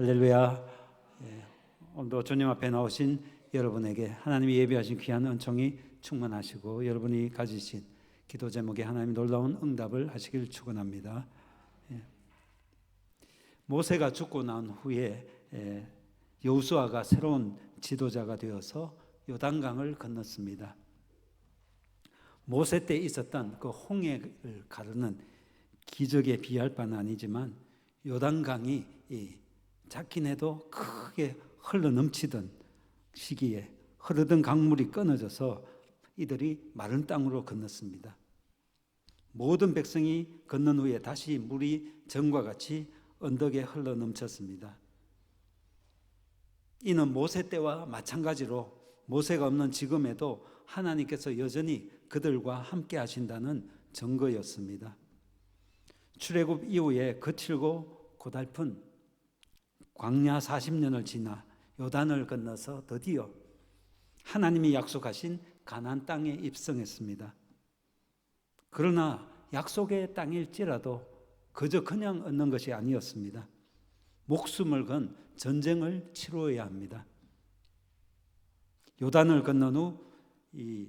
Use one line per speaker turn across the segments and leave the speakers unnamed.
할렐루야. 예, 오늘도 주님 앞에 나오신 여러분에게 하나님이 예비하신 귀한 은총이 충만하시고 여러분이 가지신 기도 제목에 하나님 놀라운 응답을 하시길 축원합니다. 예. 모세가 죽고 난 후에 예, 여호수아가 새로운 지도자가 되어서 요단강을 건넜습니다. 모세 때 있었던 그 홍해를 가르는 기적에 비할 바는 아니지만 요단강이 작긴 해도 크게 흘러 넘치던 시기에 흐르던 강물이 끊어져서 이들이 마른 땅으로 건넜습니다. 모든 백성이 건넌 후에 다시 물이 전과 같이 언덕에 흘러 넘쳤습니다. 이는 모세 때와 마찬가지로 모세가 없는 지금에도 하나님께서 여전히 그들과 함께 하신다는 증거였습니다. 출애굽 이후에 거칠고 고달픈 광야 40년을 지나 요단을 건너서 드디어 하나님이 약속하신 가나안 땅에 입성했습니다. 그러나 약속의 땅일지라도 그저 그냥 얻는 것이 아니었습니다. 목숨을 건 전쟁을 치루어야 합니다. 요단을 건넌 후 이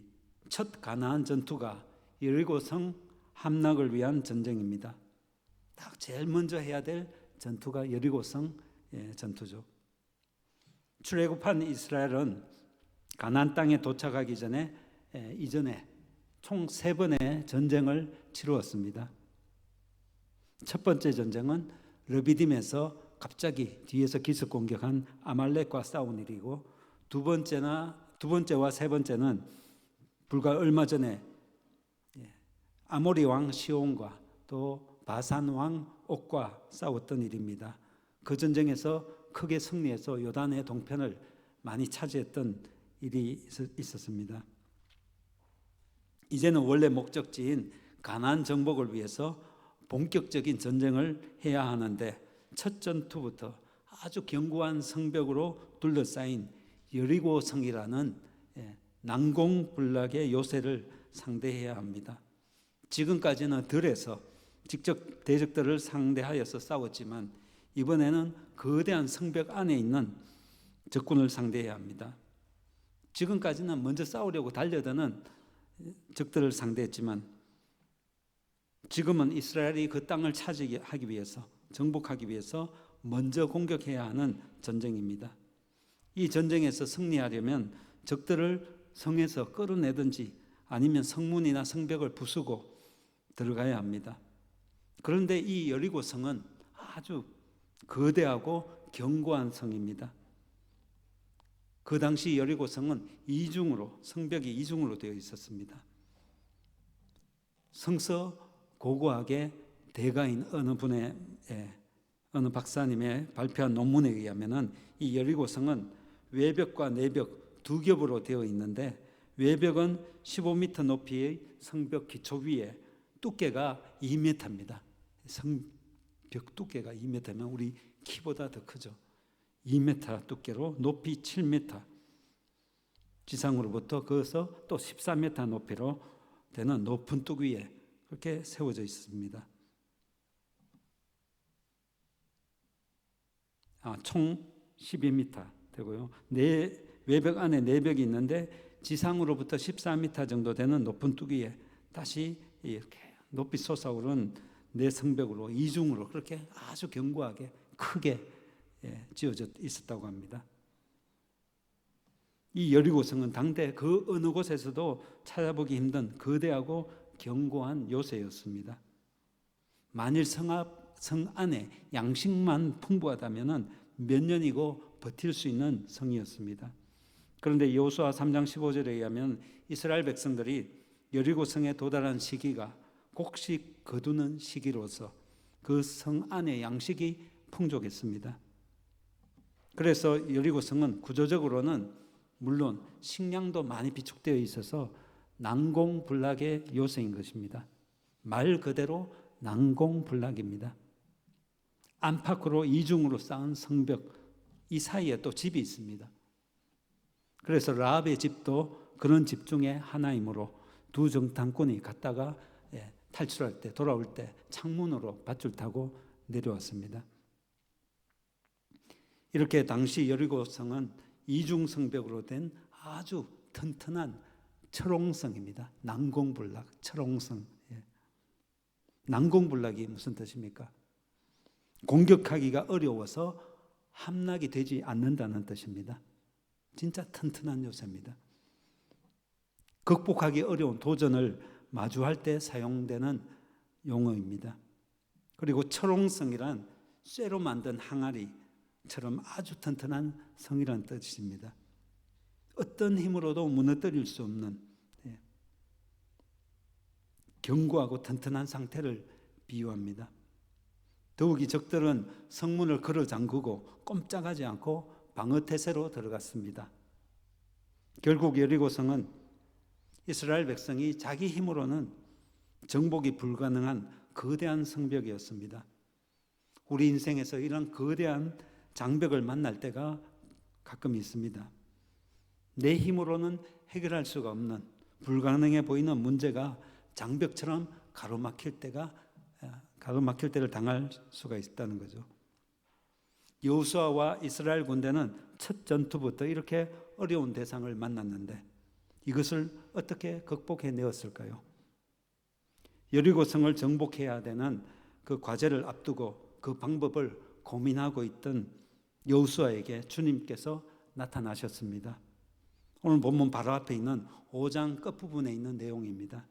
첫 가나안 전투가 여리고성 함락을 위한 전쟁입니다. 딱 제일 먼저 해야 될 전투가 여리고성 예, 전투죠. 출애굽한 이스라엘은 가나안 땅에 도착하기 전에 예, 이전에 총 세 번의 전쟁을 치루었습니다. 첫 번째 전쟁은 르비딤에서 갑자기 뒤에서 기습 공격한 아말렉과 싸운 일이고 두 번째나 두 번째와 세 번째는 불과 얼마 전에 예, 아모리 왕 시온과 또 바산 왕 옥과 싸웠던 일입니다. 그 전쟁에서 크게 승리해서 요단의 동편을 많이 차지했던 일이 있었습니다. 이제는 원래 목적지인 가나안 정복을 위해서 본격적인 전쟁을 해야 하는데 첫 전투부터 아주 견고한 성벽으로 둘러싸인 여리고 성이라는 예, 난공불락의 요새를 상대해야 합니다. 지금까지는 들에서 직접 대적들을 상대하여서 싸웠지만 이번에는 거대한 성벽 안에 있는 적군을 상대해야 합니다. 지금까지는 먼저 싸우려고 달려드는 적들을 상대했지만 지금은 이스라엘이 그 땅을 차지하기 위해서 정복하기 위해서 먼저 공격해야 하는 전쟁입니다. 이 전쟁에서 승리하려면 적들을 성에서 끌어내든지 아니면 성문이나 성벽을 부수고 들어가야 합니다. 그런데 이 여리고 성은 아주 거대하고 견고한 성입니다. 그 당시 여리고 성은 이중으로 성벽이 이중으로 되어 있었습니다. 성서 고고하게 대가인 어느 분의 예, 어느 박사님의 발표한 논문에 의하면은 이 여리고 성은 외벽과 내벽 두 겹으로 되어 있는데 외벽은 15m 높이의 성벽 기초 위에 두께가 2m입니다. 성 벽 두께가 2m면 우리 키보다 더 크죠. 2m 두께로 높이 7m 지상으로부터 그어서 또 14m 높이로 되는 높은 뚝 위에 그렇게 세워져 있습니다. 아, 총 12m 되고요. 네 외벽 안에 네 벽이 있는데 지상으로부터 14m 정도 되는 높은 뚝 위에 다시 이렇게 높이 솟아오른 네 성벽으로 이중으로 그렇게 아주 견고하게 크게 예, 지어져 있었다고 합니다. 이 여리고성은 당대 그 어느 곳에서도 찾아보기 힘든 거대하고 견고한 요새였습니다. 만일 성 앞, 성 안에 양식만 풍부하다면 몇 년이고 버틸 수 있는 성이었습니다. 그런데 여호수아 3장 15절에 의하면 이스라엘 백성들이 여리고 성에 도달한 시기가 곡식 거두는 시기로서 그 성 안에 양식이 풍족했습니다. 그래서 여리고 성은 구조적으로는 물론 식량도 많이 비축되어 있어서 난공불락의 요새인 것입니다. 말 그대로 난공불락입니다. 안팎으로 이중으로 쌓은 성벽 이 사이에 또 집이 있습니다. 그래서 라합의 집도 그런 집 중에 하나이므로 두 정탐꾼이 갔다가 예, 탈출할 때 돌아올 때 창문으로 밧줄 타고 내려왔습니다. 이렇게 당시 여리고성은 이중 성벽으로 된 아주 튼튼한 철옹성입니다. 난공불락 철옹성. 예. 난공불락이 무슨 뜻입니까? 공격하기가 어려워서 함락이 되지 않는다는 뜻입니다. 진짜 튼튼한 요새입니다. 극복하기 어려운 도전을 마주할 때 사용되는 용어입니다. 그리고 철옹성이란 쇠로 만든 항아리처럼 아주 튼튼한 성이라는 뜻입니다. 어떤 힘으로도 무너뜨릴 수 없는 예, 견고하고 튼튼한 상태를 비유합니다. 더욱이 적들은 성문을 걸어 잠그고 꼼짝하지 않고 방어 태세로 들어갔습니다. 결국 여리고성은 이스라엘 백성이 자기 힘으로는 정복이 불가능한 거대한 성벽이었습니다. 우리 인생에서 이런 거대한 장벽을 만날 때가 가끔 있습니다. 내 힘으로는 해결할 수가 없는 불가능해 보이는 문제가 장벽처럼 가로막힐 때가 가로막힐 때를 당할 수가 있다는 거죠. 여호수아와 이스라엘 군대는 첫 전투부터 이렇게 어려운 대상을 만났는데 이것을 어떻게 극복해 내었을까요? 여리고성을 정복해야 되는 그 과제를 앞두고 그 방법을 고민하고 있던 여호수아에게 주님께서 나타나셨습니다. 오늘 본문 바로 앞에 있는 5장 끝부분에 있는 내용입니다.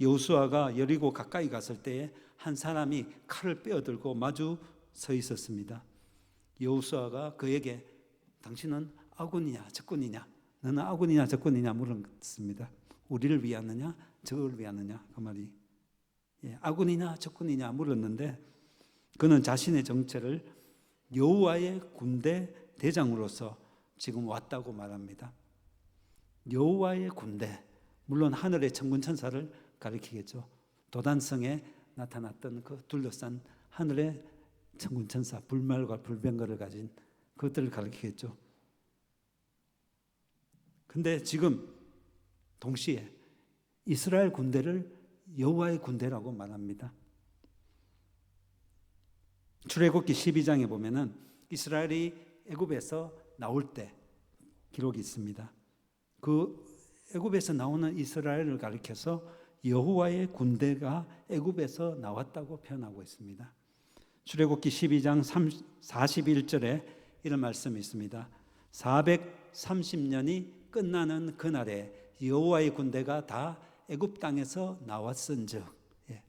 여호수아가 여리고 가까이 갔을 때에 한 사람이 칼을 빼어들고 마주 서 있었습니다. 여호수아가 그에게 당신은 아군이냐 적군이냐 너는 아군이냐 적군이냐 물었습니다. 우리를 위하느냐 적을 위하느냐 그 말이 예, 아군이냐 적군이냐 물었는데 그는 자신의 정체를 여호와의 군대 대장으로서 지금 왔다고 말합니다. 여호와의 군대 물론 하늘의 천군 천사를 가리키겠죠. 도단성에 나타났던 그 둘러싼 하늘의 천군 천사 불말과 불병거를 가진 그것들을 가리키겠죠. 근데 지금 동시에 이스라엘 군대를 여호와의 군대라고 말합니다. 출애굽기 12장에 보면은 이스라엘이 애굽에서 나올 때 기록이 있습니다. 그 애굽에서 나오는 이스라엘을 가리켜서 여호와의 군대가 애굽에서 나왔다고 표현하고 있습니다. 출애굽기 12장 41절에 이런 말씀이 있습니다. 430년이 끝나는 그날에 여호와의 군대가 다 애굽 땅에서 나왔은즉 예.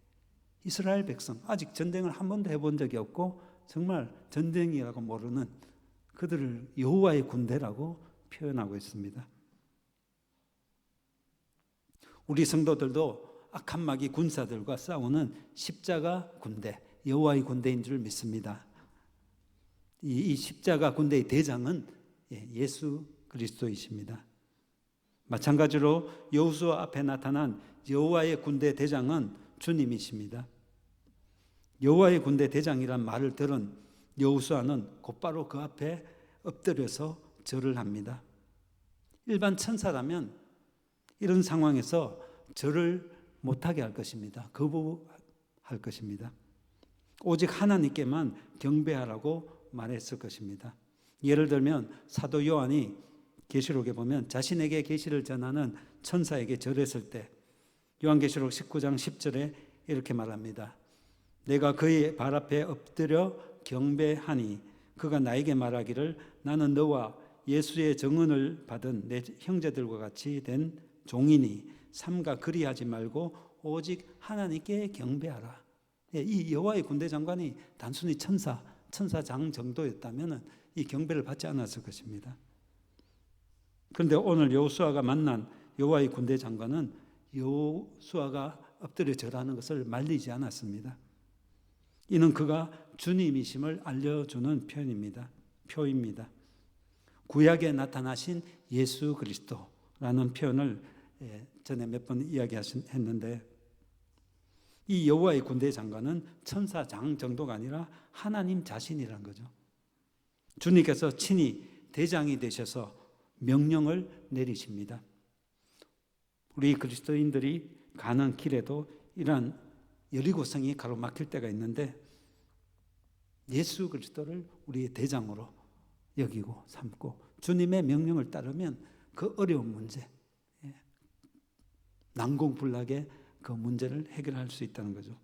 이스라엘 백성 아직 전쟁을 한 번도 해본 적이 없고 정말 전쟁이라고 모르는 그들을 여호와의 군대라고 표현하고 있습니다. 우리 성도들도 악한 마귀 군사들과 싸우는 십자가 군대, 여호와의 군대인 줄 믿습니다. 이, 이 십자가 군대의 대장은 예, 예수 그리스도이십니다. 마찬가지로 여호수아 앞에 나타난 여호와의 군대 대장은 주님이십니다. 여호와의 군대 대장이란 말을 들은 여호수아는 곧바로 그 앞에 엎드려서 절을 합니다. 일반 천사라면 이런 상황에서 절을 못하게 할 것입니다. 거부할 것입니다. 오직 하나님께만 경배하라고 말했을 것입니다. 예를 들면 사도 요한이 계시록에 보면 자신에게 계시를 전하는 천사에게 절했을 때 요한계시록 19장 10절에 이렇게 말합니다. 내가 그의 발 앞에 엎드려 경배하니 그가 나에게 말하기를 나는 너와 예수의 정은을 받은 내 형제들과 같이 된 종이니 삼가 그리하지 말고 오직 하나님께 경배하라. 예, 이 여호와의 군대 장관이 단순히 천사, 천사장 정도였다면 이 경배를 받지 않았을 것입니다. 그런데 오늘 여호수아가 만난 여호와의 군대 장관은 여호수아가 엎드려 절하는 것을 말리지 않았습니다. 이는 그가 주님이심을 알려주는 표현입니다. 표입니다. 구약에 나타나신 예수 그리스도라는 표현을 예, 전에 몇 번 이야기했는데 이 여호와의 군대 장관은 천사장 정도가 아니라 하나님 자신이란 거죠. 주님께서 친히 대장이 되셔서 명령을 내리십니다. 우리 그리스도인들이 가는 길에도 이러한 여리고성이 가로막힐 때가 있는데 예수 그리스도를 우리의 대장으로 여기고 삼고 주님의 명령을 따르면 그 어려운 문제, 예, 난공불락의 그 문제를 해결할 수 있다는 거죠.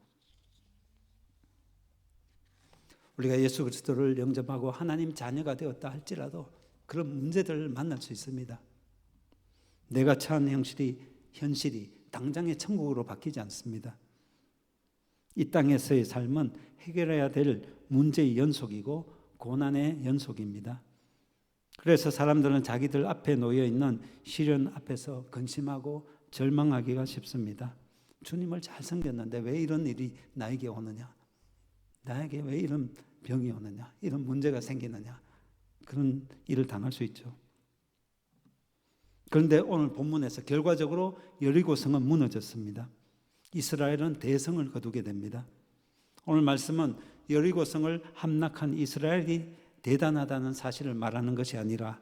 우리가 예수 그리스도를 영접하고 하나님 자녀가 되었다 할지라도 그런 문제들을 만날 수 있습니다. 내가 처한 형실이 현실이 당장의 천국으로 바뀌지 않습니다. 이 땅에서의 삶은 해결해야 될 문제의 연속이고 고난의 연속입니다. 그래서 사람들은 자기들 앞에 놓여 있는 시련 앞에서 근심하고 절망하기가 쉽습니다. 주님을 잘 섬겼는데 왜 이런 일이 나에게 오느냐? 나에게 왜 이런 병이 오느냐? 이런 문제가 생기느냐? 그런 일을 당할 수 있죠. 그런데 오늘 본문에서 결과적으로 여리고성은 무너졌습니다. 이스라엘은 대성을 거두게 됩니다. 오늘 말씀은 여리고성을 함락한 이스라엘이 대단하다는 사실을 말하는 것이 아니라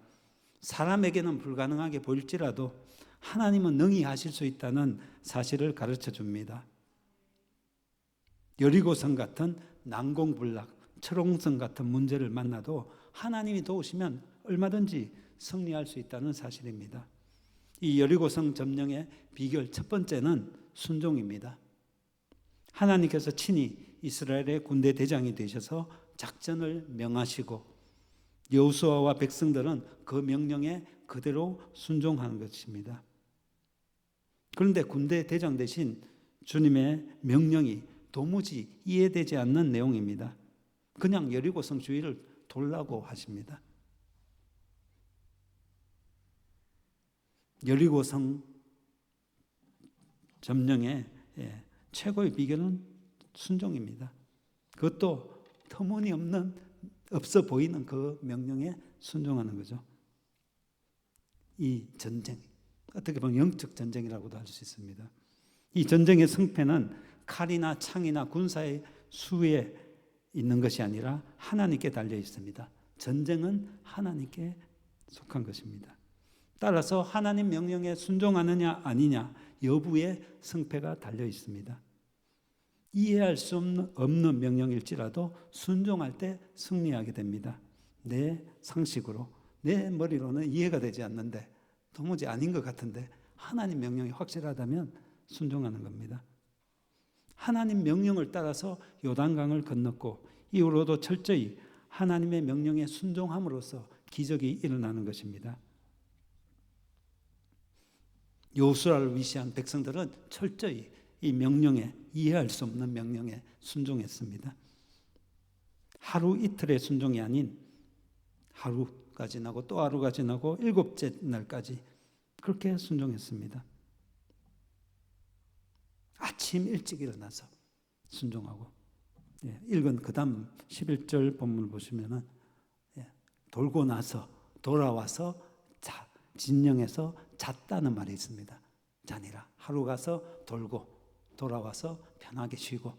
사람에게는 불가능하게 보일지라도 하나님은 능히 하실 수 있다는 사실을 가르쳐 줍니다. 여리고성 같은 난공불락, 철옹성 같은 문제를 만나도 하나님이 도우시면 얼마든지 승리할 수 있다는 사실입니다. 이 여리고성 점령의 비결 첫 번째는 순종입니다. 하나님께서 친히 이스라엘의 군대 대장이 되셔서 작전을 명하시고 여호수아와 백성들은 그 명령에 그대로 순종하는 것입니다. 그런데 군대 대장 대신 주님의 명령이 도무지 이해되지 않는 내용입니다. 그냥 여리고성 주위를 돌라고 하십니다. 여리고성 점령의 예, 최고의 비결은 순종입니다. 그것도 터무니없는 없어 보이는 그 명령에 순종하는 거죠. 이 전쟁 어떻게 보면 영적 전쟁이라고도 할 수 있습니다. 이 전쟁의 승패는 칼이나 창이나 군사의 수에 있는 것이 아니라 하나님께 달려 있습니다. 전쟁은 하나님께 속한 것입니다. 따라서 하나님 명령에 순종하느냐 아니냐 여부에 승패가 달려 있습니다. 이해할 수 없는 명령일지라도 순종할 때 승리하게 됩니다. 내 상식으로, 내 머리로는 이해가 되지 않는데 도무지 아닌 것 같은데 하나님 명령이 확실하다면 순종하는 겁니다. 하나님 명령을 따라서 요단강을 건넜고 이후로도 철저히 하나님의 명령에 순종함으로써 기적이 일어나는 것입니다. 요수아를 위시한 백성들은 철저히 이 명령에 이해할 수 없는 명령에 순종했습니다. 하루 이틀의 순종이 아닌 하루가 지나고 또 하루가 지나고 일곱째 날까지 그렇게 순종했습니다. 아침 일찍 일어나서 순종하고 예, 읽은 그 다음 11절 본문을 보시면은 예, 돌고 나서 돌아와서 자, 진영에서 잤다는 말이 있습니다. 자니라 하루 가서 돌고 돌아와서 편하게 쉬고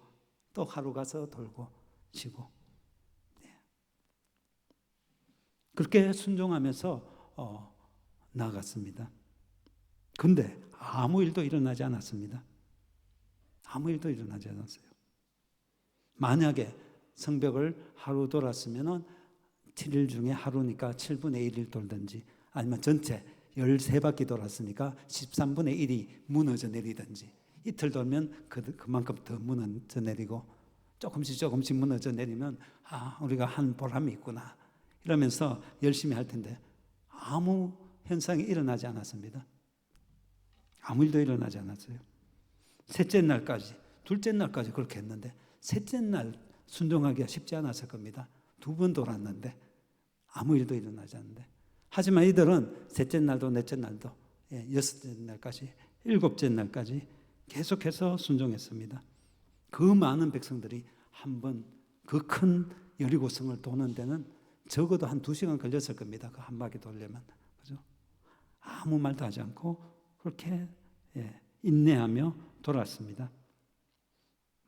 또 하루 가서 돌고 쉬고 네. 그렇게 순종하면서 어, 나아갔습니다. 근데 아무 일도 일어나지 않았습니다. 아무 일도 일어나지 않았어요. 만약에 성벽을 하루 돌았으면 7일 중에 하루니까 7분의 1을 돌든지 아니면 전체 13바퀴 돌았으니까 13분의 1이 무너져 내리든지 이틀 돌면 그, 그만큼 더 무너져 내리고 조금씩 조금씩 무너져 내리면 아 우리가 한 보람이 있구나 이러면서 열심히 할 텐데 아무 현상이 일어나지 않았습니다. 아무 일도 일어나지 않았어요. 셋째 날까지 둘째 날까지 그렇게 했는데 셋째 날 순종하기가 쉽지 않았을 겁니다. 두 번 돌았는데 아무 일도 일어나지 않는데 하지만 이들은 셋째 날도 넷째 날도 예, 여섯째 날까지 일곱째 날까지 계속해서 순종했습니다. 그 많은 백성들이 한 번 그 큰 여리고성을 도는 데는 적어도 한 두 시간 걸렸을 겁니다. 그 한 바퀴 돌려면 그죠? 아무 말도 하지 않고 그렇게 예, 인내하며 돌았습니다.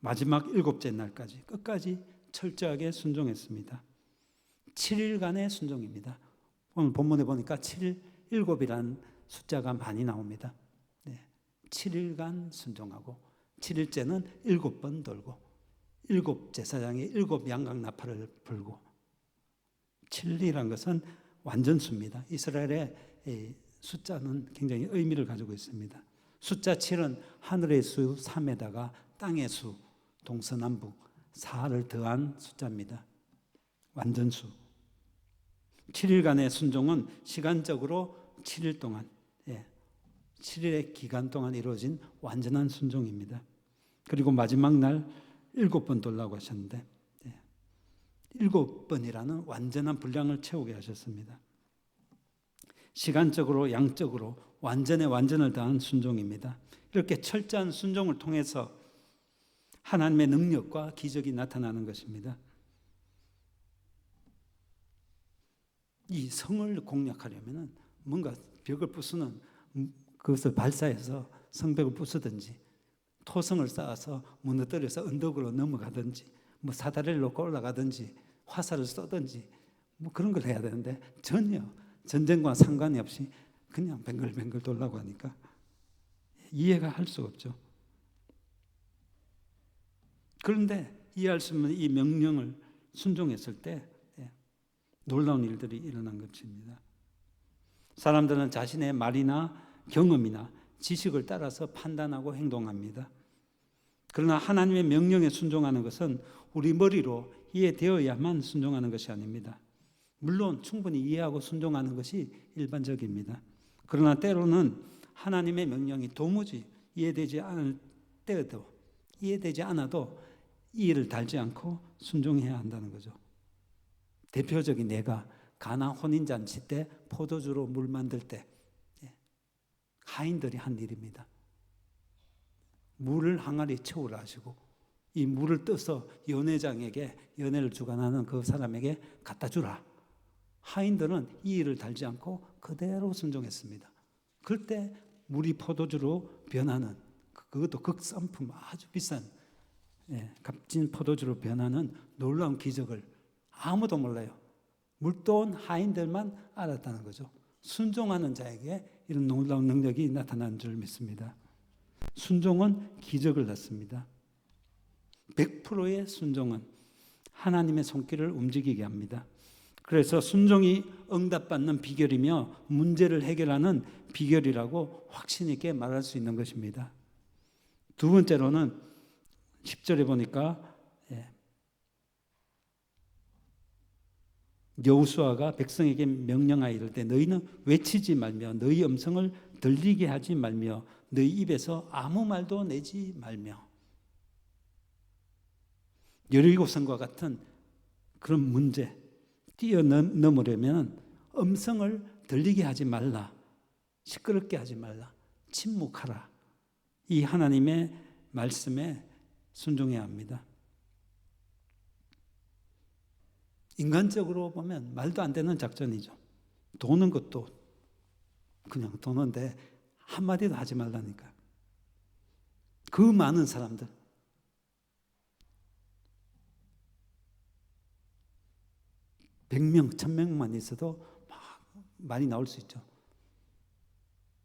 마지막 일곱째 날까지 끝까지 철저하게 순종했습니다. 7일간의 순종입니다. 오늘 본문에 보니까 7, 7이라는 숫자가 많이 나옵니다. 7일간 순종하고 7일째는 일곱 번 돌고 일곱 제사장이 일곱 양각 나팔을 불고 7이란 것은 완전수입니다. 이스라엘의 이 숫자는 굉장히 의미를 가지고 있습니다. 숫자 7은 하늘의 수 3에다가 땅의 수 동서남북 4를 더한 숫자입니다. 완전수. 7일간의 순종은 시간적으로 7일 동안 예, 7일의 기간 동안 이루어진 완전한 순종입니다. 그리고 마지막 날 일곱 번 돌라고 하셨는데 예, 일곱 번이라는 완전한 분량을 채우게 하셨습니다. 시간적으로 양적으로 완전의 완전을 다한 순종입니다. 이렇게 철저한 순종을 통해서 하나님의 능력과 기적이 나타나는 것입니다. 이 성을 공략하려면 뭔가 벽을 부수는 그것을 발사해서 성벽을 부수든지 토성을 쌓아서 무너뜨려서 언덕으로 넘어가든지 뭐 사다리를 놓고 올라가든지 화살을 쏘든지 뭐 그런 걸 해야 되는데 전혀 전쟁과 상관이 없이 그냥 뱅글뱅글 돌라고 하니까 이해가 할 수 없죠. 그런데 이해할 수 없는 이 명령을 순종했을 때 예, 놀라운 일들이 일어난 것입니다. 사람들은 자신의 말이나 경험이나 지식을 따라서 판단하고 행동합니다. 그러나 하나님의 명령에 순종하는 것은 우리 머리로 이해되어야만 순종하는 것이 아닙니다. 물론 충분히 이해하고 순종하는 것이 일반적입니다. 그러나 때로는 하나님의 명령이 도무지 이해되지 않을 때도 이해되지 않아도 이해를 달지 않고 순종해야 한다는 거죠. 대표적인 내가 가나 혼인 잔치 때 포도주로 물 만들 때 예, 하인들이 한 일입니다. 물을 항아리 채우라 하시고 이 물을 떠서 연회장에게 연회를 주관하는 그 사람에게 갖다 주라. 하인들은 이 일을 달지 않고 그대로 순종했습니다. 그때 물이 포도주로 변하는 그것도 극상품 아주 비싼 예, 값진 포도주로 변하는 놀라운 기적을 아무도 몰라요. 물도온 하인들만 알았다는 거죠. 순종하는 자에게 이런 놀라운 능력이 나타난 줄 믿습니다. 순종은 기적을 낳습니다. 100%의 순종은 하나님의 손길을 움직이게 합니다. 그래서 순종이 응답받는 비결이며 문제를 해결하는 비결이라고 확신 있게 말할 수 있는 것입니다. 두 번째로는 10절에 보니까 예. 여우수아가 백성에게 명령하여 이를 때 너희는 외치지 말며 너희 음성을 들리게 하지 말며 너희 입에서 아무 말도 내지 말며 여리고성과 같은 그런 문제 뛰어넘으려면 음성을 들리게 하지 말라 시끄럽게 하지 말라 침묵하라 이 하나님의 말씀에 순종해야 합니다. 인간적으로 보면 말도 안 되는 작전이죠. 도는 것도 그냥 도는데 한마디도 하지 말라니까. 그 많은 사람들. 백명, 천명만 있어도 막 말이 나올 수 있죠.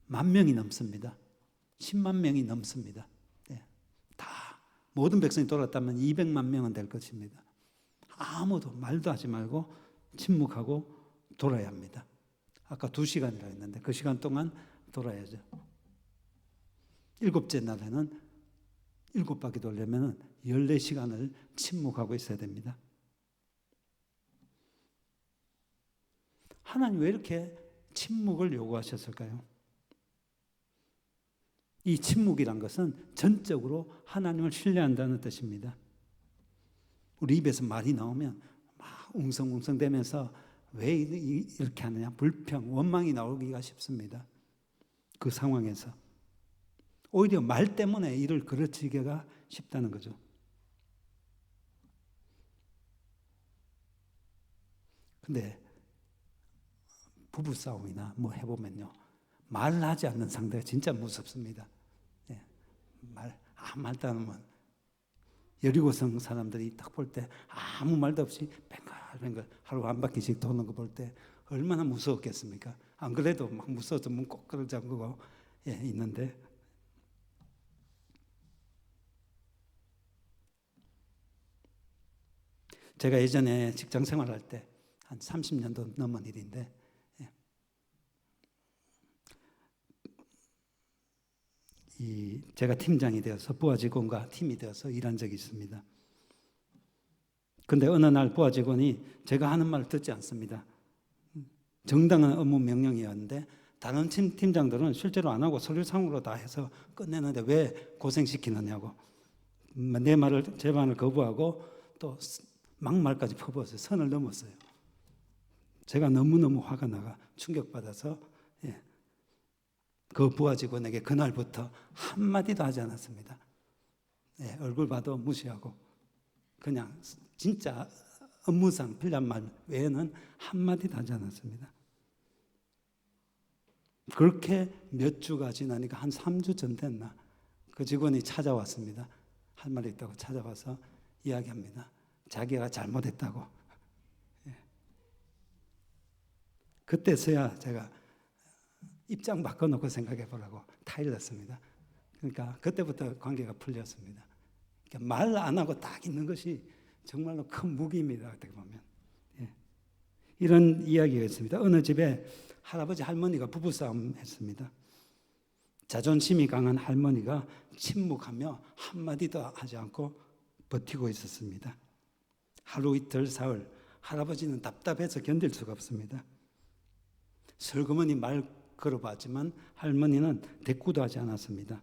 만 명이 넘습니다. 10만 명이 넘습니다. 네. 다 모든 백성이 돌았다면 200만 명은 될 것입니다. 아무도 말도 하지 말고 침묵하고 돌아야 합니다. 아까 두 시간이라 했는데 그 시간 동안 돌아야죠. 일곱째 날에는 일곱 바퀴 돌려면 14시간을 침묵하고 있어야 됩니다. 하나님 왜 이렇게 침묵을 요구하셨을까요? 이 침묵이란 것은 전적으로 하나님을 신뢰한다는 뜻입니다. 우리 입에서 말이 나오면 막 웅성웅성 되면서 왜 이렇게 하느냐 불평, 원망이 나오기가 쉽습니다. 그 상황에서 오히려 말 때문에 일을 그르치기가 쉽다는 거죠. 근데 부부 싸움이나 뭐 해보면요 말을 하지 않는 상대가 진짜 무섭습니다. 예, 말 아무 말도 안 하면 여리고성 사람들이 딱 볼 때 아무 말도 없이 뱅글뱅글 하루 한 바퀴씩 도는 거 볼 때 얼마나 무서웠겠습니까? 안 그래도 막 무서워서 문 꼭끌어 잠그고 예, 있는데 제가 예전에 직장 생활할 때
한 30년도 넘은 일인데 예. 이 제가 팀장이 되어서 부하 직원과 팀이 되어서 일한 적이 있습니다. 근데 어느 날 부하 직원이 제가 하는 말을 듣지 않습니다. 정당한 업무 명령이었는데 다른 팀 팀장들은 실제로 안 하고 서류상으로 다 해서 끝내는데 왜 고생시키느냐고 내 말을 제 말을 거부하고 또 막말까지 퍼부었어요. 선을 넘었어요. 제가 너무너무 화가 나가 충격받아서 예. 그 부하 직원에게 그날부터 한마디도 하지 않았습니다. 예, 얼굴 봐도 무시하고 그냥 진짜 업무상 필요한 말 외에는 한마디도 하지 않았습니다. 그렇게 몇 주가 지나니까 한 3주 전 됐나 그 직원이 찾아왔습니다. 할 말이 있다고 찾아와서 이야기합니다. 자기가 잘못했다고. 예. 그때서야 제가 입장 바꿔놓고 생각해 보라고 타일렀습니다. 그러니까 그때부터 관계가 풀렸습니다. 그러니까 말 안 하고 딱 있는 것이 정말로 큰 무기입니다. 어떻게 보면 예. 이런 이야기가 있습니다. 어느 집에 할아버지 할머니가 부부싸움 했습니다. 자존심이 강한 할머니가 침묵하며 한마디도 하지 않고 버티고 있었습니다. 하루 이틀 사흘 할아버지는 답답해서 견딜 수가 없습니다. 슬그머니 말 걸어봤지만 할머니는 대꾸도 하지 않았습니다.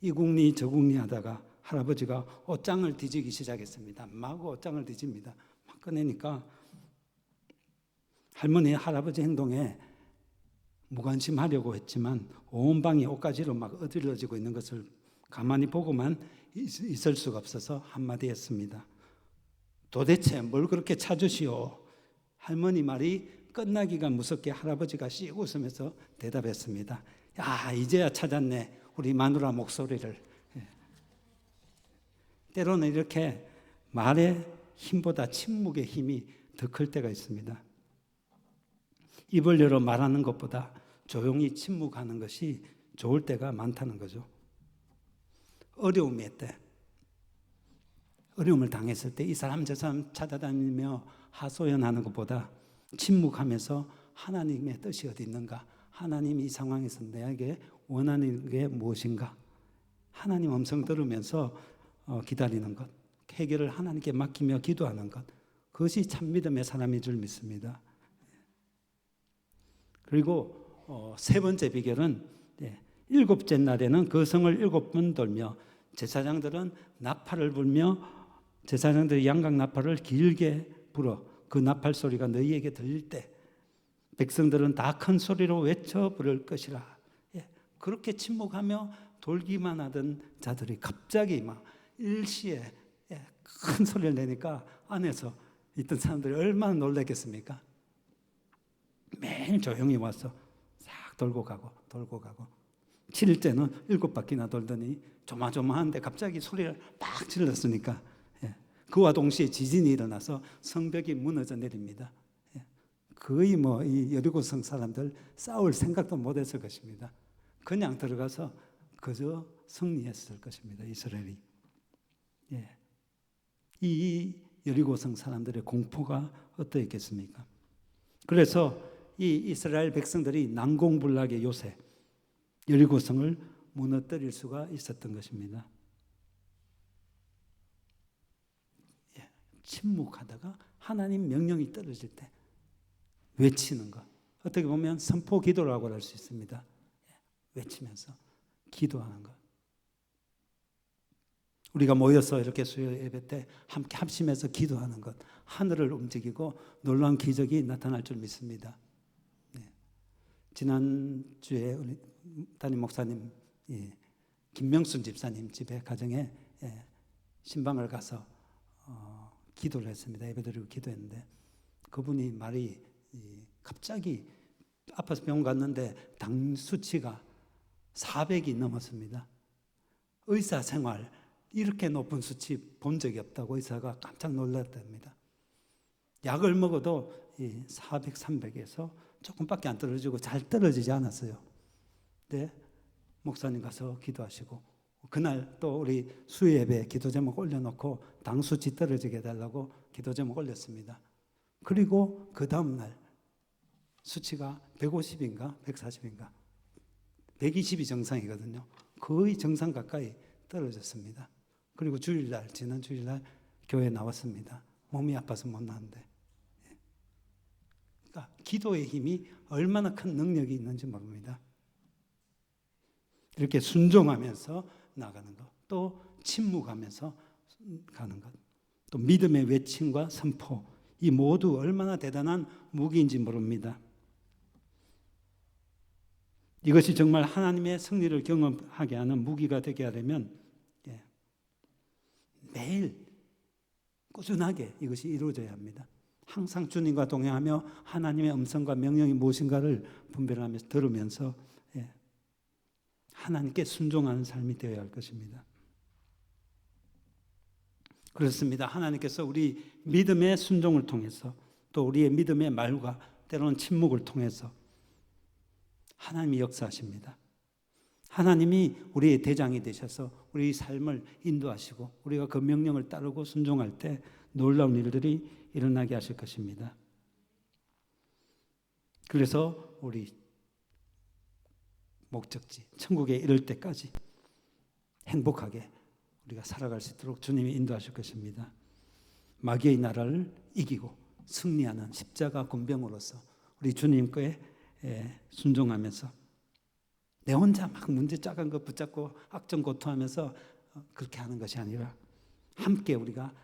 이국리 저국리 하다가 할아버지가 옷장을 뒤지기 시작했습니다. 마구 옷장을 뒤집니다. 막 꺼내니까 할머니 할아버지 행동에 무관심하려고 했지만 온 방이 옷가지로 막 어질러지고 있는 것을 가만히 보고만 있을 수가 없어서 한마디 했습니다. 도대체 뭘 그렇게 찾으시오? 할머니 말이 끝나기가 무섭게 할아버지가 씩 웃으면서 대답했습니다. 야, 이제야 찾았네. 우리 마누라 목소리를. 예. 때로는 이렇게 말의 힘보다 침묵의 힘이 더 클 때가 있습니다. 입을 열어 말하는 것보다 조용히 침묵하는 것이 좋을 때가 많다는 거죠. 어려움이 때, 어려움을 당했을 때 이 사람 저 사람 찾아다니며 하소연하는 것보다 침묵하면서 하나님의 뜻이 어디 있는가? 하나님이 이 상황에서 내게 원하는 게 무엇인가? 하나님 음성 들으면서 어, 기다리는 것, 해결을 하나님께 맡기며 기도하는 것, 그것이 참 믿음의 사람인 줄 믿습니다. 그리고 어, 세 번째 비결은 네, 일곱째 날에는 그 성을 일곱 번 돌며 제사장들은 나팔을 불며 제사장들이 양각 나팔을 길게 불어 그 나팔 소리가 너희에게 들릴 때 백성들은 다 큰 소리로 외쳐 부를 것이라. 예, 그렇게 침묵하며 돌기만 하던 자들이 갑자기 막 일시에 예, 큰 소리를 내니까 안에서 있던 사람들이 얼마나 놀랐겠습니까? 매일 조용히 와서 싹 돌고 가고 돌고 가고 7일째는 일곱 바퀴나 돌더니 조마조마한데 갑자기 소리를 막 질렀으니까 예. 그와 동시에 지진이 일어나서 성벽이 무너져 내립니다. 예. 거의 뭐 이 여리고성 사람들 싸울 생각도 못했을 것입니다. 그냥 들어가서 그저 승리했을 것입니다. 이스라엘이. 예. 이 여리고성 사람들의 공포가 어떠했겠습니까? 그래서 이 이스라엘 백성들이 난공불락의 요새 여리고성을 무너뜨릴 수가 있었던 것입니다. 예, 침묵하다가 하나님 명령이 떨어질 때 외치는 것. 어떻게 보면 선포 기도라고 할 수 있습니다. 예, 외치면서 기도하는 것. 우리가 모여서 이렇게 수요 예배 때 함께 합심해서 기도하는 것, 하늘을 움직이고 놀라운 기적이 나타날 줄 믿습니다. 지난 주에 우리 담임 목사님 예, 김명순 집사님 집에 가정에 예, 신방을 가서 어, 기도를 했습니다. 예배드리고 기도했는데 그분이 말이 이, 갑자기 아파서 병원 갔는데 당 수치가 400이 넘었습니다. 의사 생활 이렇게 높은 수치 본 적이 없다고 의사가 깜짝 놀랐답니다. 약을 먹어도 400, 300에서 조금밖에 안 떨어지고 잘 떨어지지 않았어요. 네, 목사님 가서 기도하시고 그날 또 우리 수요 예배 기도 제목 올려놓고 당 수치 떨어지게 해달라고 기도 제목 올렸습니다. 그리고 그 다음 날 수치가 150인가 140인가 120이 정상이거든요. 거의 정상 가까이 떨어졌습니다. 그리고 주일날 지난 주일날 교회 나왔습니다. 몸이 아파서 못 나왔는데. 예. 그러니까 기도의 힘이 얼마나 큰 능력이 있는지 모릅니다. 이렇게 순종하면서 나가는 것, 또 침묵하면서 가는 것, 또 믿음의 외침과 선포, 이 모두 얼마나 대단한 무기인지 모릅니다. 이것이 정말 하나님의 승리를 경험하게 하는 무기가 되게 하려면 예, 매일 꾸준하게 이것이 이루어져야 합니다. 항상 주님과 동행하며 하나님의 음성과 명령이 무엇인가를 분별하면서 들으면서 예, 하나님께 순종하는 삶이 되어야 할 것입니다. 그렇습니다. 하나님께서 우리 믿음의 순종을 통해서 또 우리의 믿음의 말과 때로는 침묵을 통해서 하나님이 역사하십니다. 하나님이 우리의 대장이 되셔서 우리 삶을 인도하시고 우리가 그 명령을 따르고 순종할 때 놀라운 일들이 일어나게 하실 것입니다. 그래서 우리 목적지 천국에 이를 때까지 행복하게 우리가 살아갈 수 있도록 주님이 인도하실 것입니다. 마귀의 나라를 이기고 승리하는 십자가 군병으로서 우리 주님께 예, 순종하면서 내 혼자 막 문제 작은 거 붙잡고 악정 고투하면서 어, 그렇게 하는 것이 아니라 함께 우리가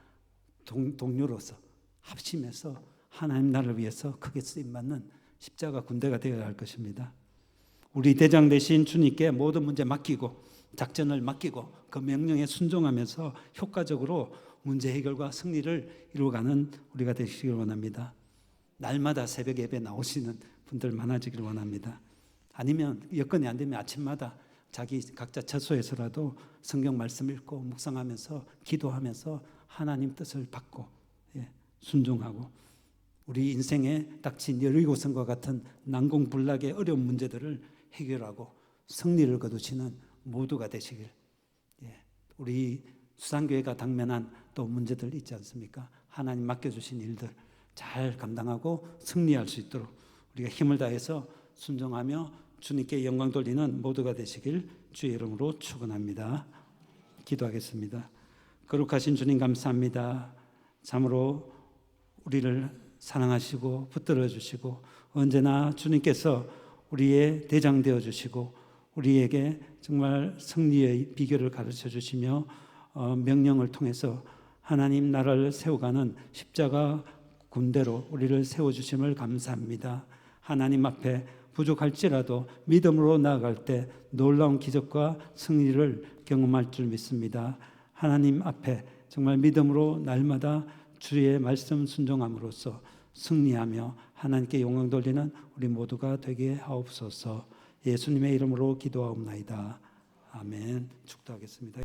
동, 동료로서 합심해서 하나님 나라를 위해서 크게 쓰임 받는 십자가 군대가 되어야 할 것입니다. 우리 대장 대신 주님께 모든 문제 맡기고 작전을 맡기고 그 명령에 순종하면서 효과적으로 문제 해결과 승리를 이루어가는 우리가 되시길 원합니다. 날마다 새벽 예배 나오시는 분들 많아지길 원합니다. 아니면 여건이 안 되면 아침마다 자기 각자 처소에서라도 성경 말씀 읽고 묵상하면서 기도하면서 하나님 뜻을 받고 예, 순종하고 우리 인생에 닥친 여리고성과 같은 난공불락의 어려운 문제들을 해결하고 승리를 거두시는 모두가 되시길 예, 우리 수상교회가 당면한 또 문제들 있지 않습니까? 하나님 맡겨주신 일들 잘 감당하고 승리할 수 있도록 우리가 힘을 다해서 순종하며 주님께 영광 돌리는 모두가 되시길 주의 이름으로 축원합니다. 기도하겠습니다. 거룩하신 주님 감사합니다. 참으로 우리를 사랑하시고 붙들어 주시고 언제나 주님께서 우리의 대장 되어 주시고 우리에게 정말 승리의 비결을 가르쳐 주시며 어, 명령을 통해서 하나님 나라를 세워가는 십자가 군대로 우리를 세워 주심을 감사합니다. 하나님 앞에 부족할지라도 믿음으로 나아갈 때 놀라운 기적과 승리를 경험할 줄 믿습니다. 하나님 앞에 정말 믿음으로 날마다 주의 말씀 순종함으로써 승리하며 하나님께 영광 돌리는 우리 모두가 되게 하옵소서. 예수님의 이름으로 기도하옵나이다. 아멘. 축도하겠습니다.